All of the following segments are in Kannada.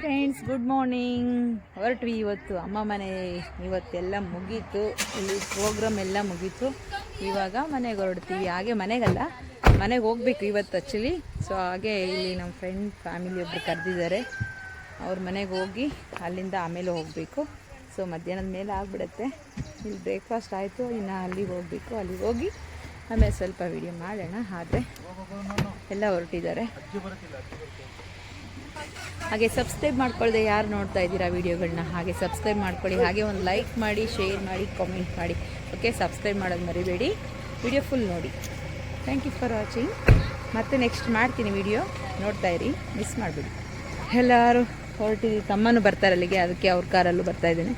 ಫ್ರೆಂಡ್ಸ್ ಗುಡ್ ಮಾರ್ನಿಂಗ್ ಹೊರಟ್ವಿ ಇವತ್ತು ಅಮ್ಮ ಮನೆ ಇವತ್ತೆಲ್ಲ ಮುಗೀತು. ಇಲ್ಲಿ ಪ್ರೋಗ್ರಾಮ್ ಎಲ್ಲ ಮುಗೀತು. ಇವಾಗ ಮನೆಗೆ ಹೊರಡ್ತೀವಿ. ಹಾಗೆ ಮನೆಗಲ್ಲ, ಮನೆಗೆ ಹೋಗ್ಬೇಕು ಇವತ್ತು ಆ್ಯಕ್ಚುಲಿ ಸೊ ಹಾಗೆ ಇಲ್ಲಿ ನಮ್ಮ ಫ್ರೆಂಡ್ ಫ್ಯಾಮಿಲಿ ಒಬ್ರು ಕರೆದಿದ್ದಾರೆ. ಅವ್ರ ಮನೆಗೆ ಹೋಗಿ ಅಲ್ಲಿಂದ ಆಮೇಲೆ ಹೋಗಬೇಕು. ಸೊ ಮಧ್ಯಾಹ್ನದ ಮೇಲೆ ಆಗಿಬಿಡತ್ತೆ. ಇಲ್ಲಿ ಬ್ರೇಕ್ಫಾಸ್ಟ್ ಆಯಿತು. ಇನ್ನು ಅಲ್ಲಿಗೆ ಹೋಗಬೇಕು. ಅಲ್ಲಿಗೆ ಹೋಗಿ ಆಮೇಲೆ ಸ್ವಲ್ಪ ವಿಡಿಯೋ ಮಾಡೋಣ. ಆದರೆ ಎಲ್ಲ ಹೊರಟಿದ್ದಾರೆ. ಹಾಗೆ ಸಬ್ಸ್ಕ್ರೈಬ್ ಮಾಡ್ಕೊಳ್ಳದೆ ಯಾರು ನೋಡ್ತಾ ಇದ್ದೀರಾ ವೀಡಿಯೋಗಳನ್ನ ಹಾಗೆ ಸಬ್ಸ್ಕ್ರೈಬ್ ಮಾಡ್ಕೊಳ್ಳಿ ಹಾಗೆ ಒಂದು ಲೈಕ್ ಮಾಡಿ ಶೇರ್ ಮಾಡಿ ಕಾಮೆಂಟ್ ಮಾಡಿ. ಓಕೆ ಸಬ್ಸ್ಕ್ರೈಬ್ ಮಾಡೋದು ಮರಿಬೇಡಿ. ವಿಡಿಯೋ ಫುಲ್ ನೋಡಿ. ಥ್ಯಾಂಕ್ ಯು ಫಾರ್ ವಾಚಿಂಗ್ ಮತ್ತೆ ನೆಕ್ಸ್ಟ್ ಮಾಡ್ತೀನಿ ವಿಡಿಯೋ ನೋಡ್ತಾ ಇರಿ. ಮಿಸ್ ಮಾಡಿಬಿಡಿ. ಎಲ್ಲರೂ ಹೊರಟಿದ್ವಿ ತಮ್ಮನೂ ಬರ್ತಾರೆ ಅಲ್ಲಿಗೆ ಅದಕ್ಕೆ ಅವ್ರ ಕಾರಲ್ಲೂ ಬರ್ತಾ ಇದ್ದೀನಿ.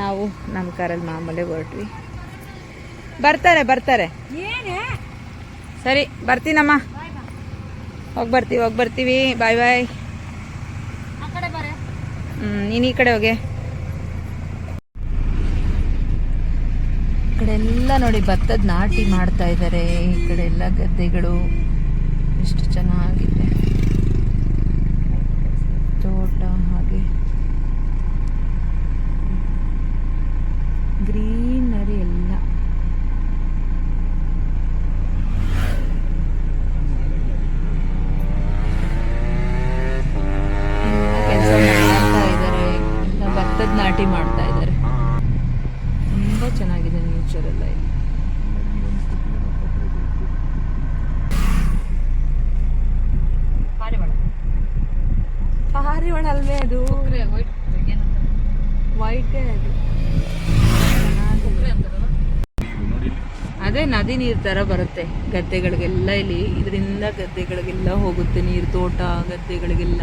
ನಾವು ನಮ್ಮ ಕಾರಲ್ಲಿ ಮಾಮೂಲಿ ಹೊರಟ್ವಿ. ಬರ್ತಾರೆ ಬರ್ತಾರೆ. ಸರಿ ಬರ್ತೀನಮ್ಮ. ಹೋಗಿ ಬರ್ತೀವಿ ಹೋಗಿ ಬರ್ತೀವಿ ಬಾಯ್ ಬಾಯ್ ನೀನು ಈ ಕಡೆ ಹೋಗೆ. ಈ ಕಡೆ ಎಲ್ಲ ನೋಡಿ ಭತ್ತದ ನಾಟಿ ಮಾಡ್ತಾ ಇದ್ದಾರೆ ಈ ಕಡೆ ಎಲ್ಲ ಗದ್ದೆಗಳು. ಎಷ್ಟು ಚೆನ್ನಾಗಿದೆ ತೋಟ ಹಾಗೆ ಗ್ರೀನರಿ ಎಲ್ಲ ಕೆಲಸ ಮಾಡ್ತಾ ಇದ್ದಾರೆ ಎಲ್ಲ ಭತ್ತದ ನಾಟಿ ಮಾಡ್ತಾ ಇದ್ದಾರೆ. ತುಂಬಾ ಚೆನ್ನಾಗಿದೆ ನೇಚರ್ ಎಲ್ಲ ಇಲ್ಲಿ. ಪಾರಿವಾಳ ಅಲ್ವೇ ಅದು? ವೈಟೇ ಅದು. ಅದೇ ನದಿ ನೀರ್ ತರ ಬರುತ್ತೆ. ಗದ್ದೆಗಳಿಗೆಲ್ಲ ಇಲ್ಲಿ ಇದರಿಂದ ಗದ್ದೆಗಳಿಗೆಲ್ಲ ಹೋಗುತ್ತೆ ನೀರು ತೋಟ ಗದ್ದೆಗಳಿಗೆಲ್ಲ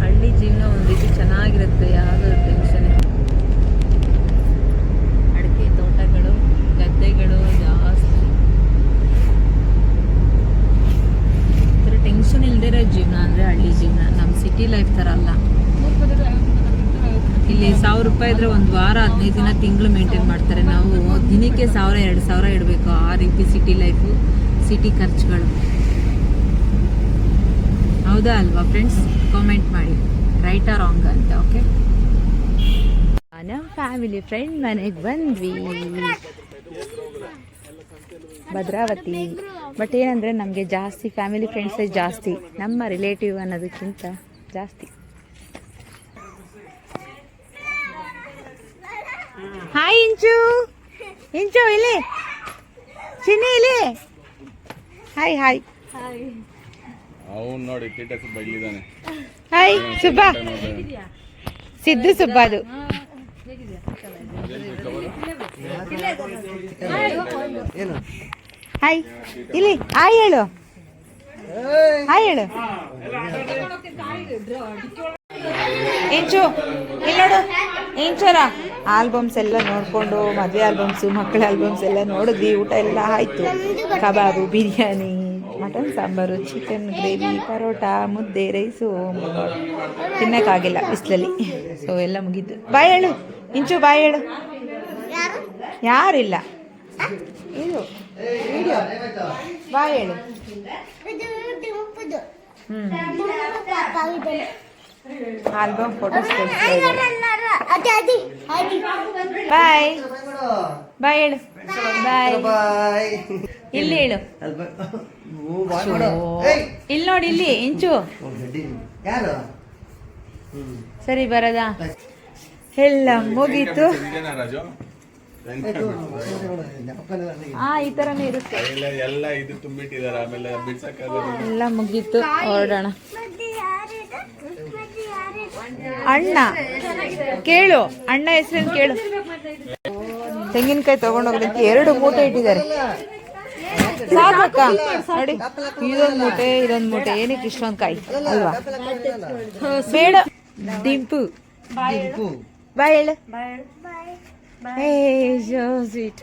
ಹಳ್ಳಿ ಜೀವನ ಒಂದು ರೀತಿ ಚೆನ್ನಾಗಿರುತ್ತೆ ಯಾವುದೋ ಟೆನ್ಷನ್ ಅಡಿಕೆ ತೋಟಗಳು, ಗದ್ದೆಗಳು ಜಾಸ್ತಿ. ಒಂಥರ ಟೆನ್ಷನ್ ಇರೋ ಜೀವನ ಅಂದರೆ ಹಳ್ಳಿ ಜೀವನ. ನಮ್ಮ ಸಿಟಿ ಲೈಫ್ ಥರ ಅಲ್ಲ. ಇಲ್ಲಿ ಸಾವಿರ ರೂಪಾಯಿ ಇದ್ರೆ ಒಂದು ವಾರ, ಹದಿನೈದು ದಿನ ತಿಂಗಳು ಮೇಂಟೈನ್ ಮಾಡ್ತಾರೆ. ನಾವು ದಿನಕ್ಕೆ ಸಾವಿರ, ಎರಡು ಸಾವಿರ ಇಡಬೇಕು ಆ ರೀತಿ ಸಿಟಿ ಲೈಫು ಸಿಟಿ ಖರ್ಚುಗಳು. ಹೌದಾ ಅಲ್ವಾ ಫ್ರೆಂಡ್ಸ್ ಕಾಮೆಂಟ್ ಮಾಡಿ. ರೈಟ್ ಆರ್ ರಾಂಗ್ ಅಂತ ಓಕೆ ನಮ್ಮ ಫ್ಯಾಮಿಲಿ ಫ್ರೆಂಡ್ ಮನೆಗೆ ಬಂದ್ವಿ. ಭದ್ರಾವತಿ. ಬಟ್ ಏನಂದರೆ ನಮಗೆ ಜಾಸ್ತಿ ಫ್ಯಾಮಿಲಿ ಫ್ರೆಂಡ್ಸೇ ಜಾಸ್ತಿ. ನಮ್ಮ ರಿಲೇಟಿವ್ ಅನ್ನೋದಕ್ಕಿಂತ ಜಾಸ್ತಿ. ಹಾಯ್ ಇಂಚು ಇಂಚು ಇಲ್ಲಿ. ಚಿನ್ನಿ ಇಲ್ಲಿ. ಹಾಯ್ ಹಾಯ್ ಅವನ್ ನೋಡಿ ತೀಟ ಸುಬ್ಬ ಇಲ್ಲಿದ್ದಾನೆ. ಹಾಯ್, ಸುಬ್ಬ. ಸಿದ್ದು ಸುಬ್ಬ ಅದು. ಹಾಯ್, ಇಲ್ಲಿ, ಹಾಯ್ ಹೇಳು. ಹಾಯ್ ಹೇಳು. ಇಂಚು ಇಲ್ಲಿ ನೋಡು. ಇಂಚರ ಆಲ್ಬಮ್ಸ್ ಎಲ್ಲ ನೋಡಿಕೊಂಡು, ಮದುವೆ ಆಲ್ಬಮ್ಸ್ ಮಕ್ಕಳ ಆಲ್ಬಮ್ಸ್ ಎಲ್ಲ ನೋಡಿದ್ವಿ, ಊಟ ಎಲ್ಲ ಆಯಿತು. Kebab, biryani. Mutton, sambar chicken gravy paratha, ಮುದ್ದೆ ರೈಸು ತಿನ್ನೋಕ್ಕಾಗಿಲ್ಲ ಬಿಸಿಲಲ್ಲಿ. ಸೊ ಎಲ್ಲ ಮುಗೀತು. ಬಾಯ್ ಹೇಳು. ಇಂಚು, ಬಾಯ್ ಹೇಳು. ಯಾರಿಲ್ಲ? ಇದು ವಿಡಿಯೋ ಬಾಯ್ ಹೇಳು. ಹ್ಞೂ ಆಲ್ಬಮ್ ಫೋಟೋಸ್ ಬಾಯ್ ಬಾಯ್ ಹೇಳು. ಬಾಯ್ ಇಲ್ಲಿ ಹೇಳು. ಇಲ್ಲಿ ನೋಡಿ ಇಲ್ಲಿ ಇಂಚು. ಯಾರು? ಸರಿ ಬರದ? ಎಲ್ಲ ಮುಗೀತು. ಇದೇನಾ ರಾಜು ಆ ಈ ಥರನೇ ಇರುತ್ತೆ. ಎಲ್ಲ ಮುಗೀತು. ಹೊರಡೋಣ. ಅಣ್ಣ ಕೇಳು ಅಣ್ಣ ಹೆಸರೇನು ಕೇಳು. ತೆಂಗಿನಕಾಯಿ ತಗೊಂಡೋಗ್ಲಿಕ್ಕೆ ಅಂತ ಎರಡು ಮೂಟೆ ಇಟ್ಟಿದ್ದಾರೆ. ಸಾಕಕ್ಕ ನೋಡಿ ಇದೊಂದು ಮೂಟೆ ಇದೊಂದು ಮೂಟೆ ಏನಕ್ಕೆ ಇಷ್ಟೊಂದು ಕಾಯಿ ಅಲ್ವಾ? ಬೇಡ. ದಿಂಪು. ಬಾಯ್ ಹೇಳು. ಸ್ವೀಟ್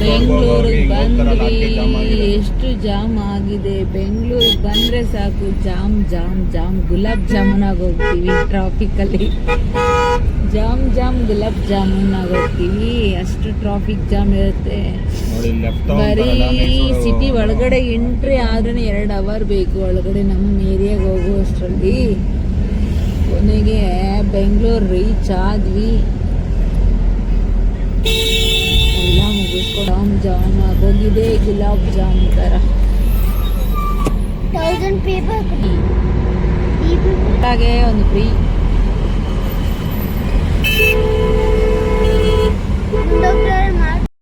ಬೆಂಗಳೂರಿಗೆ ಬಂದ್ವಿ ಎಷ್ಟು ಜಾಮ್ ಆಗಿದೆ ಬೆಂಗಳೂರಿಗೆ ಬಂದ್ರೆ ಸಾಕು jam jam jam gulab jamun ಹೋಗ್ತೀವಿ ಟ್ರಾಫಿಕ್ ಅಲ್ಲಿ ಜಾಮ್ ಜಾಮ್ ಗುಲಾಬ್ ಜಾಮೂನ್ ಹೋಗ್ತೀವಿ ಅಷ್ಟು ಟ್ರಾಫಿಕ್ ಜಾಮ್ ಇರುತ್ತೆ ಬರೀ ಸಿಟಿ ಒಳಗಡೆ ಎಂಟ್ರಿ ಆದ್ರೆ ಎರಡು ಅವರ್ ಬೇಕು ಒಳಗಡೆ ನಮ್ಮ ಏರಿಯಾಗೆ ಹೋಗುವಷ್ಟರಲ್ಲಿ ಕೊನೆಗೆ ಬೆಂಗಳೂರು ರೀಚ್ ಆದ್ವಿ ಮುಗಿಸ್ಕೊಂಡು ಜಾಮ್ ಆಗೋಗಿದೆ ಗುಲಾಬ್ ಜಾಮ್ ಥರ. ಹಾಗೆ ಒಂದು ಫ್ರೀ